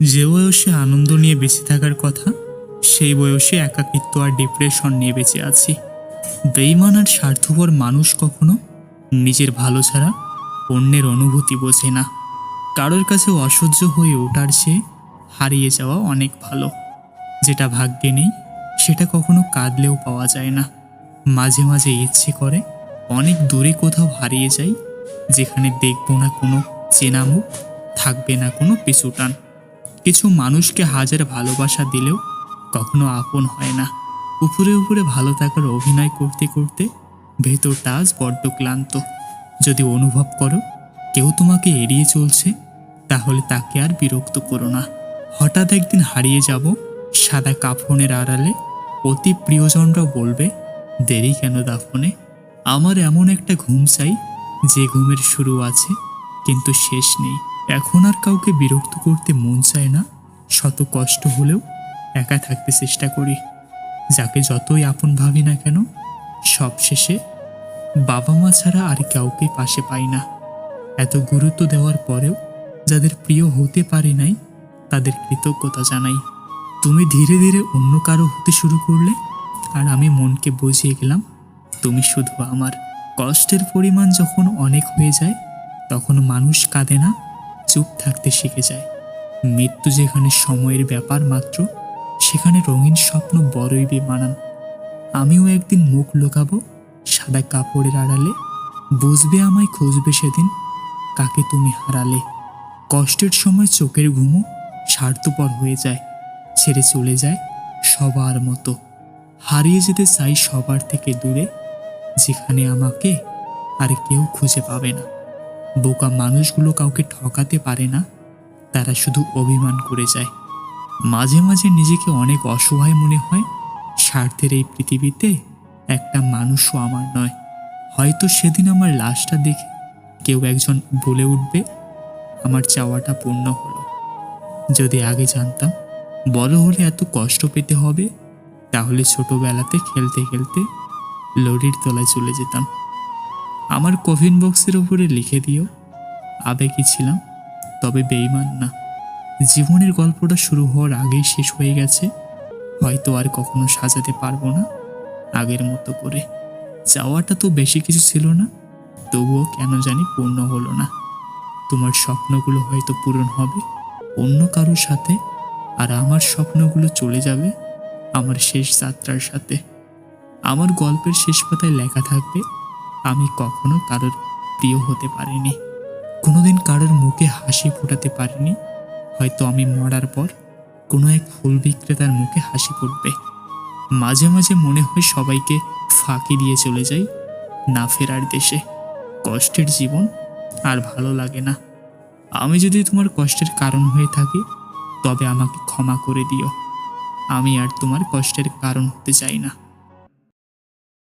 যে বয়সে আনন্দ নিয়ে বেঁচে থাকার কথা, সেই বয়সে একাকিত্ব আর ডিপ্রেশন নিয়ে বেঁচে আছি। বেইমান আর স্বার্থপর মানুষ কখনো নিজের ভালো ছাড়া অন্যের অনুভূতি বোঝে না। কারোর কাছে অসহ্য হয়ে ওঠার চেয়ে হারিয়ে যাওয়া অনেক ভালো। যেটা ভাগ্যে নেই, সেটা কখনো কাঁদলেও পাওয়া যায় না। মাঝে মাঝে ইচ্ছে করে অনেক দূরে কোথাও হারিয়ে যাই, যেখানে দেখব না কোনো চেনা মুখ, থাকবে না কোনো পিছুটান কিছু মানুষকে হাজার ভালোবাসা দিলেও কখনো আপন হয় না। উপরে উপরে ভালো থাকার অভিনয় করতে করতে ভেতরটা আজ বড্ড ক্লান্ত। যদি অনুভব করো, কেউ তোমাকে এড়িয়ে চলছে, তাহলে তাকে আর বিরক্ত করো না। হঠাৎ একদিন হারিয়ে যাব সাদা কাফনের আড়ালে, অতি প্রিয়জনরা বলবে, দেরি কেন দাফনে? আমার এমন একটা ঘুম চাই, যে ঘুমের শুরু আছে, কিন্তু শেষ নেই। এখন আর কাউকে বিরক্ত করতে মন চায় না। শত কষ্ট হলেও একা থাকতে চেষ্টা করি। যাকে যতই আপন ভাবি না কেন সবশেষে বাবা মা ছাড়া আর কাউকে পাশে পাই না। এত গুরুত্ব দেওয়ার পরেও যাদের প্রিয় হতে পারি নাই, তাদের কৃতজ্ঞতা জানাই। তুমি ধীরে ধীরে অন্য কারও হতে শুরু করলে, আর আমি মনকে বুঝিয়ে গেলাম, তুমি শুধু আমার। কষ্টের পরিমাণ যখন অনেক হয়ে যায়, তখন মানুষ কাঁদে না চুপ থাকতে শিখে যায়। মৃত্যু যেখানে সময়ের ব্যাপার মাত্র, সেখানে রঙিন স্বপ্ন বড়ই বেমানান। আমিও একদিন মুখ লুকাবো, সাদা কাপড়ের আড়ালে। বুঝবে আমায় খুঁজবে সেদিন, কাকে তুমি হারালে। কষ্টের সময় চোখের ঘুমও স্বার্থপর হয়ে যায়, ছেড়ে চলে যায় সবার মতো। হারিয়ে যেতে চাই সবার থেকে দূরে, যেখানে আমাকে আর কেউ খুঁজে পাবে না। বোকা মানুষগুলো কাউকে ঠকাতে পারে না, তারা শুধু অভিমান করে যায়। মাঝে মাঝে নিজেকে অনেক অসহায় মনে হয়, স্বার্থের এই পৃথিবীতে একটা মানুষও আমার নয়। হয়তো সেদিন আমার লাশটা দেখে কেউ একজন বলে উঠবে, আমার চাওয়াটা পূর্ণ হলো। যদি আগে জানতাম, বড় হলে এত কষ্ট পেতে হবে, তাহলে ছোটবেলাতে খেলতে খেলতে লরির তলায় চলে যেতাম। আমার কফিন বক্সের উপরে লিখে দিও। আবেগী ছিলাম? তবে বেইমান না। জীবনের গল্পটা শুরু হওয়ার আগেই শেষ হয়ে গেছে। হয়তো আর কখনো সাজাতে পারব না আগের মতো করে। যাওয়াটা তো বেশি কিছু ছিল না, তবুও কেন জানি পূর্ণ হলো না। তোমার স্বপ্নগুলো হয়তো পূরণ হবে, অন্য কারোর সাথে, আর আমার স্বপ্নগুলো চলে যাবে আমার শেষ যাত্রার সাথে। আমার গল্পের শেষ পাতায় লেখা থাকবে আমি কখনো কারোর প্রিয় হতে পারিনি। কোনোদিন কারোর মুখে হাসি ফোটাতে পারিনি। হয়তো আমি মরার পর কোনো এক ফুল বিক্রেতার মুখে হাসি ফুটবে। মাঝে মাঝে মনে হয় সবাইকে ফাঁকি দিয়ে চলে যাই, না ফেরার দেশে। কষ্টের জীবন আর ভালো লাগে না। আমি যদি তোমার কষ্টের কারণ হয়ে থাকি, তবে আমাকে ক্ষমা করে দিও। আমি আর তোমার কষ্টের কারণ হতে চাই না।